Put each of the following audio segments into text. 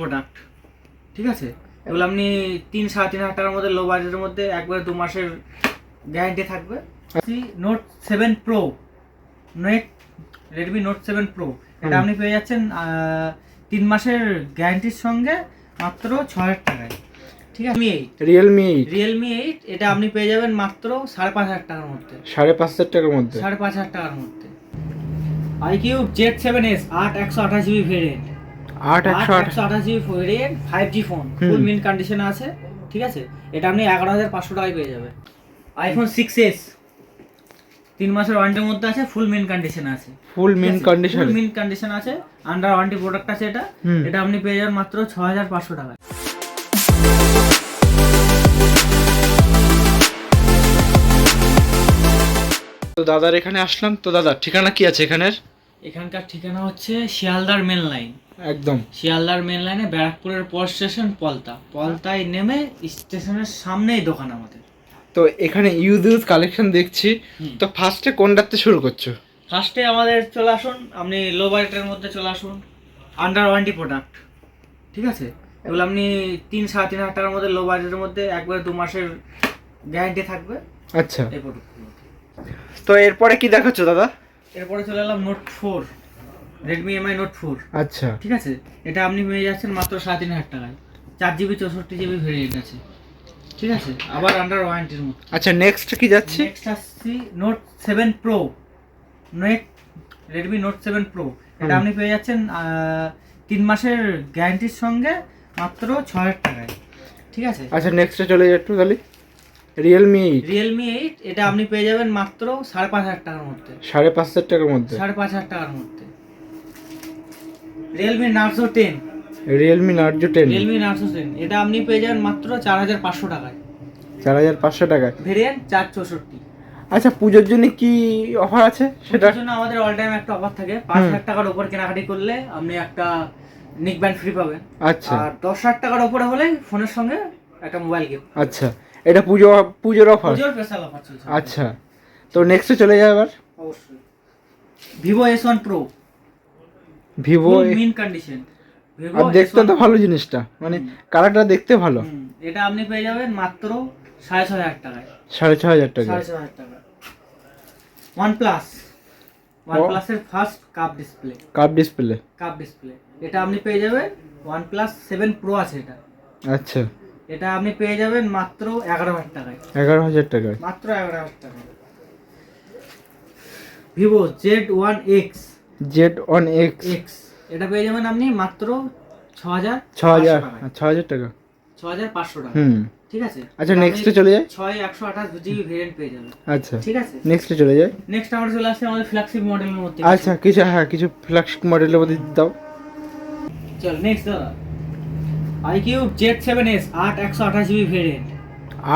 Product ঠিক আছে? এগুলো আপনি তিন সাড়ে তিন হাজার টাকার মধ্যে লো বাজেটের মধ্যে একবারে দু মাসের গ্যারান্টি থাকবে। Note seven pro net Redmi note seven pro এটা আপনি পেয়ে যাচ্ছেন তিন মাসের গ্যারান্টির সঙ্গে মাত্র ছ হাজার টাকায়। ঠিক আছে? Eight Realme eight Realme eight এটা আপনি পেয়ে যাবেন মাত্র সাড়ে পাঁচ হাজার টাকার মধ্যে। সাড়ে পাঁচ হাজার টাকার মধ্যে? সাড়ে পাঁচ হাজার টাকার মধ্যে। আইকিউ জেড সেভেন এস আট একশো আঠাশ জিবি ভেরিয়েন্ট আট একশো আঠাশ GB variant five G phone full mint কন্ডিশনে আছে ঠিক আছে? এটা আপনি এগারো হাজার পাঁচশো টাকায় পেয়ে যাবেন। আইফোন সিক্স এস তিন মাসের ওয়ারেন্টির মধ্যে আছে ফুল মিন কন্ডিশন আছে। Full mint condition full mint condition আছে আন্ডার ওয়ারেন্টি প্রোডাক্ট আছে এটা। এটা আপনি পেয়ে যাবেন মাত্র ছ হাজার পাঁচশো টাকায়। তো দাদার এখানে আসলাম। তো দাদা ঠিকানা কি আছে এখানের? এখানকার ঠিকানা হচ্ছে শিয়ালদার মেন লাইন একদম। শিয়ালদার মেন লাইনে ব্যারাকপুরের পর স্টেশন পলতা। পলতায় নেমে স্টেশনের সামনেই দোকান আমাদের। তো এখানে ইউজ ইউজ কালেকশন দেখছি তো ফার্স্টে কোনটাতে শুরু করছ? ফার্স্টে আমাদের চলে আসুন আপনি লো বাজেটের মধ্যে চলে আসুন। আন্ডার ওয়ারেন্টি প্রোডাক্ট ঠিক আছে? এগুলো আপনি তিন সাড়ে তিন হাজার টাকার মধ্যে লো বাজেটের মধ্যে একবারে দু মাসের গ্যারান্টি থাকবে। আচ্ছা। এই প্রোডাক্টগুলো তো এরপরে কি দেখাচ্ছ দাদা? এরপরে চলে এলাম note four Redmi MI note four আচ্ছা। ঠিক আছে? এটা আপনি পেয়ে যাচ্ছেন মাত্র সাড়ে তিন হাজার টাকায়। চার জিবি চৌষট্টি জিবি ভেরিয়েন্ট আছে। ঠিক আছে? আবার আন্ডার ওয়ারেন্টির মধ্যে আচ্ছা নেক্সট কি যাচ্ছে? নেক্সট আসছি note seven pro net Redmi note seven pro এটা আপনি পেয়ে যাচ্ছেন তিন মাসের গ্যারান্টির সঙ্গে মাত্র ছ হাজার টাকায়। ঠিক আছে? আচ্ছা নেক্সটে চলে যাচ্ছ তাহলে। রিয়েলমি এইট রিয়েলমি এইট এটা আপনি পেয়ে যাবেন মাত্র সাড়ে পাঁচ হাজার টাকার মধ্যে। সাড়ে পাঁচ হাজার টাকার মধ্যে। সাড়ে পাঁচ হাজার টাকার মধ্যে। Realme Narzo ten Realme Narzo ten Realme Narzo ten এটা আপনি পেয়ে যাবেন মাত্র চার হাজার পাঁচশো টাকায়। চার হাজার পাঁচশো টাকায়? ভেরিয়েন্ট চার চৌষট্টি। আচ্ছা পুজোর জন্য কি অফার আছে সেটা? সেটার জন্য আমাদের অল টাইম একটা অফার থাকে। পাঁচ। হাজার টাকার উপর কেনাকাটি করলে আপনি একটা নিক ব্যান্ড ফ্রি পাবেন। আচ্ছা। আর দশ হাজার টাকার উপরে হলে ফোনের সঙ্গে একটা মোবাইল গিফট আচ্ছা। এটা পুজো পুজোর অফার পুজোর স্পেশাল অফার চলছে। আচ্ছা। তো নেক্সটে চলে যাবে এবার? অবশ্যই। Vivo S one pro Vivo mint condition আর দেখতে তো ভালো জিনিসটা। মানে কালারটা দেখতে ভালো। এটা আপনি পেয়ে যাবেন মাত্র সাড়ে ছ হাজার টাকায়। সাড়ে ছ হাজার টাকা সাড়ে ছ হাজার টাকা। ওয়ান প্লাস ওয়ান প্লাসের first cup display cup display cup display এটা আপনি পেয়ে যাবেন ওয়ান প্লাস সেভেন প্রো আছে এটা। আচ্ছা। এটা আপনি পেয়ে যাবেন মাত্র এগারো হাজার টাকায়। এগারো হাজার টাকায়। মাত্র এগারো হাজার টাকায়। Vivo Z one X Z on X X এটা পেয়ে যাবেন আপনি মাত্র ছ হাজার ছ হাজার। ছ হাজার টাকা। ছ হাজার পাঁচশো টাকা। হুম। ঠিক আছে? আচ্ছা নেক্সটে চলে যাই। ছয় একশো আঠাশ জিবি ভেরিয়েন্ট পেয়ে যাবেন। আচ্ছা। ঠিক আছে? নেক্সটে চলে যাই। নেক্সট আমরা চলে আসছি আমাদের ফ্ল্যাগশিপ মডেলের মধ্যে আচ্ছা কিছু। হ্যাঁ কিছু ফ্ল্যাগশিপ মডেলের মধ্যে দাও। চল নেক্সট দাদা। আইকিউ জেড সেভেন এস আট একশো আঠাশ জিবি ভেরিয়েন্ট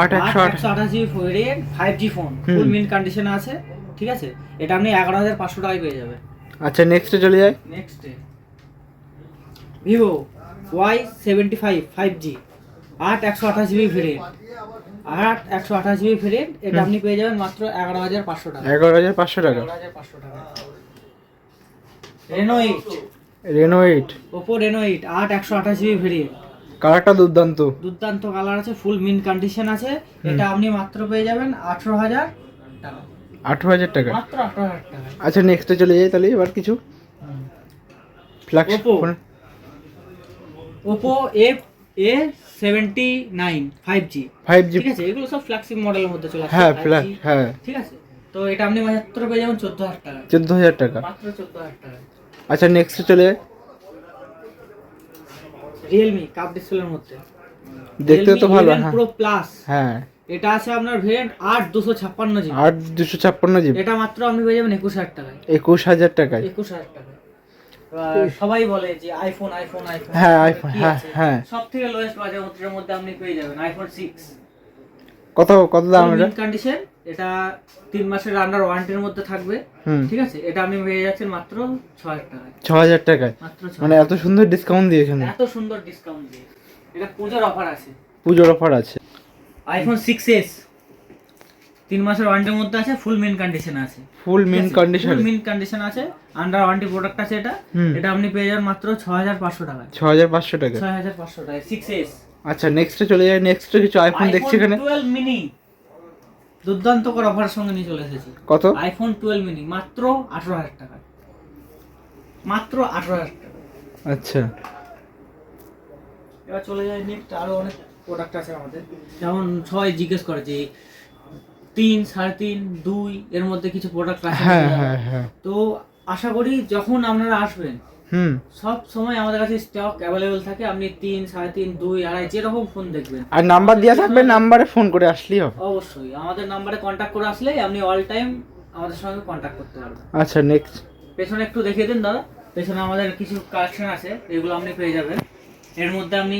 আট একশো আঠাশ। GB variant five G phone. Full mint কন্ডিশনে আছে। ঠিক আছে? এটা আপনি এগারো হাজার পাঁচশো টাকায় পেয়ে যাবেন। আচ্ছা নেক্সটে চলে যাই। Next Vivo Y seventy five five G আট একশো আঠাশ জিবি ভেরিয়েন্ট আট একশো আঠাশ জিবি ভেরিয়েন্ট এটা। আপনি পেয়ে যাবেন মাত্র এগারো হাজার পাঁচশো টাকা। এগারো হাজার পাঁচশো টাকা। এগারো হাজার পাঁচশো টাকা। Reno eight Reno eight Oppo Reno eight আট একশো আঠাশ জিবি ভেরিয়েন্ট কালারটা দুর্দান্ত। দুর্দান্ত কালার আছে ফুল মিন কন্ডিশন আছে। এটা আপনি মাত্র পেয়ে যাবেন আঠেরো হাজার টাকা। আঠেরো হাজার টাকা। আচ্ছা নেক্সটে চলে যাই তাহলে এবার কিছু। Flagship Oppo। Oppo F A seventy nine five G five G ঠিক আছে এগুলো সব ফ্ল্যাগশিপ মডেলের মধ্যে চলে হ্যাঁ 5G ফ্ল্যাগ হ্যাঁ। ঠিক আছে তো এটা আপনি মাত্র পেয়ে যাবেন চোদ্দ হাজার টাকা। চোদ্দ হাজার টাকা। মাত্র চোদ্দ হাজার টাকা। আচ্ছা নেক্সটে চলে। যাই রিয়েলমি কাপ ডিসপ্লের মধ্যে। দেখতে তো ভালো হ্যাঁ। প্রো প্লাস হ্যাঁ। এটা আছে আপনার ভেরিয়েন্ট আট দুশো ছাপ্পান্ন জিবি আট দুশো ছাপ্পান্ন জিবি এটা মাত্র আপনি পেয়ে যাবেন একুশ হাজার টাকায়। একুশ হাজার টাকায়। একুশ হাজার টাকা সবাই বলে যে আইফোন আইফোন আইফোন হ্যাঁ, iPhone, হ্যাঁ, হ্যাঁ। সব থেকে লোয়েস্ট বাজেটের মধ্যে আপনি পেয়ে যাবেন আইফোন সিক্স কত কত দাম এটা? কন্ডিশন এটা তিন মাসের আন্ডার ওয়ারেন্টির মধ্যে থাকবে। ঠিক আছে? এটা আপনি পেয়ে যাচ্ছেন মাত্র ছ হাজার টাকায়। ছ হাজার টাকায়? মানে এত সুন্দর ডিসকাউন্ট দিয়েছেন। এত সুন্দর ডিসকাউন্ট দিয়ে। এটা পুজোর অফার আছে। পুজোর অফার আছে। আইফোন সিক্স এস তিন মাসের ওয়ারেন্টির মধ্যে আছে ফুল মেন কন্ডিশন আছে। Full mint condition full mint condition আছে। আন্ডার ওয়ারেন্টি প্রোডাক্ট আছে এটা। এটা আপনি পেয়ে যাবেন মাত্র ছ হাজার পাঁচশো টাকায় ছ হাজার পাঁচশো টাকা। ছয় হাজার পাঁচশো টাকায় সিক্স এস আচ্ছা নেক্সটে চলে যাই নেক্সট কিছু আইফোন দেখছি এখানে। টুয়েলভ মিনি দুর্দান্তকর অফারের সঙ্গে নিয়ে চলে এসেছি। কত? আইফোন টুয়েলভ মিনি মাত্র আঠারো হাজার টাকা। মাত্র আঠারো হাজার টাকা। আচ্ছা। এবার চলে যায় নেক্সট আরও অনেক প্রোডাক্ট আছে আমাদের। যেমন সবাই জিজ্ঞেস করে যে তিন সাড়ে তিন দুই এর মধ্যে কিছু প্রোডাক্ট আছে হ্যাঁ হ্যাঁ হ্যাঁ। তো আশা করি যখন আপনারা আসবেন হুম। সব সময় আমাদের কাছে স্টক অ্যাভেলেবেল থাকে। আপনি তিন সাড়ে তিন দুই আড়াই যেরকম ফোন দেখবেন। আর নাম্বার দেওয়া থাকবে নাম্বারে ফোন করে আসলেই হবে। অবশ্যই। আমাদের নাম্বারে কন্ট্যাক্ট করে আসলে আপনি অল টাইম আমাদের সঙ্গে কন্ট্যাক্ট করতে পারবেন। আচ্ছা নেক্সট পেছনে একটু দেখিয়ে দিন দাদা। পেছনে আমাদের কিছু কালেকশন আছে এগুলো আপনি পেয়ে যাবেন। এর মধ্যে আপনি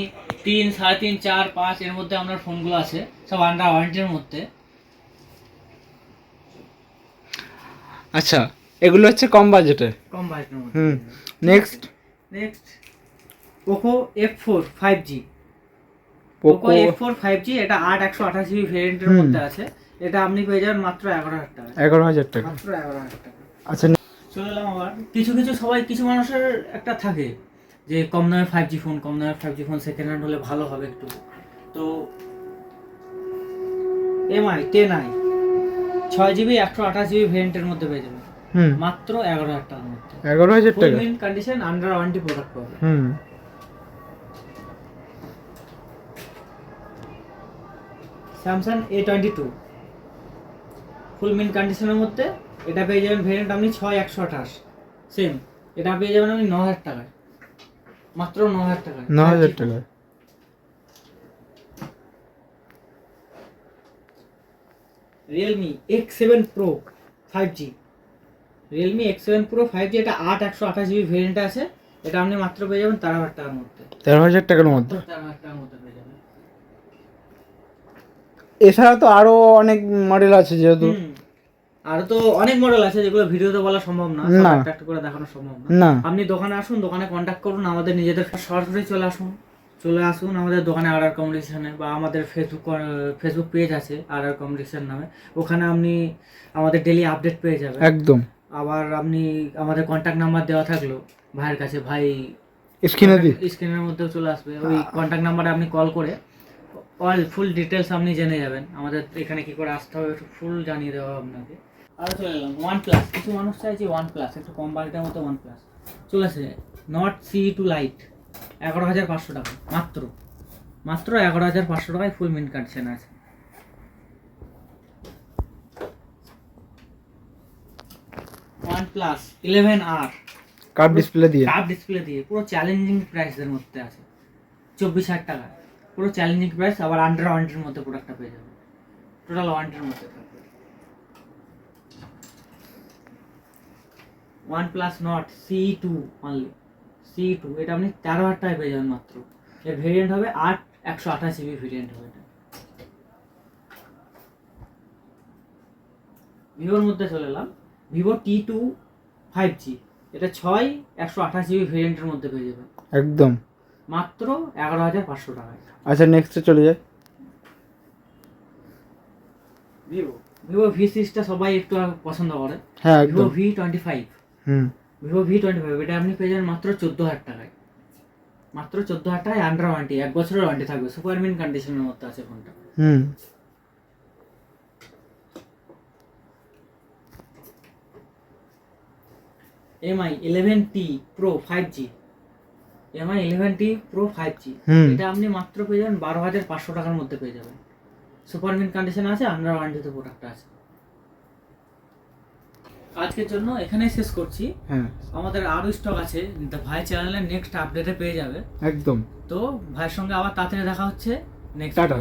তিন সাড়ে তিন চার পাঁচ এর মধ্যে আপনার ফোনগুলো আছে সব আন্ডার ওয়ারেন্টির মধ্যে। আচ্ছা এগুলো হচ্ছে কম বাজেটে কম বাজেটের মধ্যে। হুম next next Poco F four five G Poco Poco F four five G এটা আট একশো আঠাশ জিবি ভেরিয়েন্টের। মধ্যে আছে। এটা আপনি পেয়ে যাবেন মাত্র এগারো হাজার টাকা। এগারো হাজার টাকা। মাত্র এগারো হাজার টাকা। আচ্ছা চলে এলাম আবার। কিছু কিছু সবাই কিছু মানুষের একটা থাকে। যে কম দামে ফাইভ জি ফোন কম দামে five G phone second hand হলে ভালো হবে একটু। তো এমআই টেন আই ছয় জিবি একশো আঠাশ জিবি ভেরিয়েন্টের মধ্যে পেয়ে যাবেন মাত্র এগারো হাজার টাকার মধ্যে। এগারো হাজার টাকা? Mint condition under warranty product পাবে। হুম। Samsung A twenty two full mint কন্ডিশনের মধ্যে এটা পেয়ে যাবেন ভেরিয়েন্ট আপনি ছয় একশো আঠাশ। সেম এটা পেয়ে যাবেন আপনি ন হাজার টাকায়। মাত্র ন হাজার টাকায় ন হাজার টাকা Realme X seven pro five G Realme X seven pro five G এটা আট একশো আঠাশ জিবি ভেরিয়েন্ট আছে। এটা আপনি মাত্র পেয়ে যাবেন তেরো হাজার টাকার মধ্যে। তেরো হাজার টাকার মধ্যে? তেরো হাজার টাকার মধ্যে পেয়ে যাবেন। এছাড়া তো আরও অনেক মডেল আছে যেহেতু। আরও তো অনেক মডেল আছে যেগুলো ভিডিওতে বলা সম্ভব না। একটা একটা করে দেখানো সম্ভব না। আপনি দোকানে আসুন দোকানে কন্ট্যাক্ট করুন আমাদের নিজেদের সরাসরি চলে আসুন। চলে আসুন আমাদের দোকানে আর আর কম্পিটিশনে বা আমাদের ফেসবুক ফেসবুক পেজ আছে আর আর কম্পিটিশন নামে। ওখানে আপনি আমাদের ডেলি আপডেট পেয়ে যাবেন। একদম। আবার আপনি আমাদের কন্ট্যাক্ট নাম্বার দেওয়া থাকল ভাইয়ের কাছে ভাই স্ক্রিনে স্ক্রিনের মধ্যেও চলে আসবে। ওই কন্ট্যাক্ট নাম্বারে আপনি কল করে অল ফুল ডিটেলস আপনি জেনে যাবেন। আমাদের এখানে কি করে আসতে হবে ফুল জানিয়ে দেওয়া আপনাকে। আর চলে এলাম ওয়ান প্লাস কিছু মানুষ চাইছে ওয়ান প্লাস একটু কম বাজেটের মতো ওয়ান প্লাস চলে আসে নট সি টু লাইট এগারো হাজার পাঁচশো টাকা মাত্র। মাত্র এগারো হাজার পাঁচশো টাকায় ফুল মিন কন্ডিশন আছে। OnePlus eleven R curved display দিয়ে। কাপ ডিসপ্লে দিয়ে পুরো চ্যালেঞ্জিং প্রাইসের মধ্যে আছে। চব্বিশ হাজার টাকা পুরো চ্যালেঞ্জিং প্রাইস আবার আন্ডার ওয়ারেন্টির মধ্যে প্রোডাক্টটা পেয়ে যাবে। টোটাল ওয়ারেন্টির মধ্যে OnePlus Nord C two only C two এটা আপনি তেরো হাজার টাকায় পেয়ে যাবেন মাত্র। এর ভেরিয়েন্ট হবে আট একশো আঠাশ জিবি ভেরিয়েন্ট হবে এটা। ভিভোর মধ্যে চলে এলাম। Vivo T two five G এটা ছয় একশো আঠাশ জিবি ভেরিয়েন্টের মধ্যে পেয়ে যাবেন। একদম। মাত্র এগারো হাজার পাঁচশো টাকায়। আচ্ছা নেক্সটে চলে যায় ভিভো ভিভো ভি সিক্সটা সবাই একটু পছন্দ করে। হ্যাঁ Vivo V twenty five hmm. Vivo V twenty five এটা আপনি পেয়ে যাবেন মাত্র চোদ্দ হাজার টাকায়। মাত্র চোদ্দ হাজার টাকায় আন্ডার ওয়ারেন্টি এক বছরের ওয়ারেন্টি থাকবে। সুপার মিন কন্ডিশনের মধ্যে আছে ফোনটা হুম। MI eleven T pro five G MI eleven T pro five G. এটা আপনি মাত্র পেয়ে যাবেন বারো হাজার পাঁচশো টাকার মধ্যে পেয়ে যাবেন। সুপার মিন কন্ডিশন আছে আন্ডার ওয়ারেন্টিতে প্রোডাক্টটা আছে। আজকের জন্য এখানেই শেষ করছি। হ্যাঁ। আমাদের আরও স্টক আছে ভাই চ্যানেলে নেক্সট আপডেটে পেয়ে যাবে। একদম। তো ভাইয়ের সঙ্গে আবার তাড়াতাড়ি দেখা হচ্ছে নেক্সট টাটা।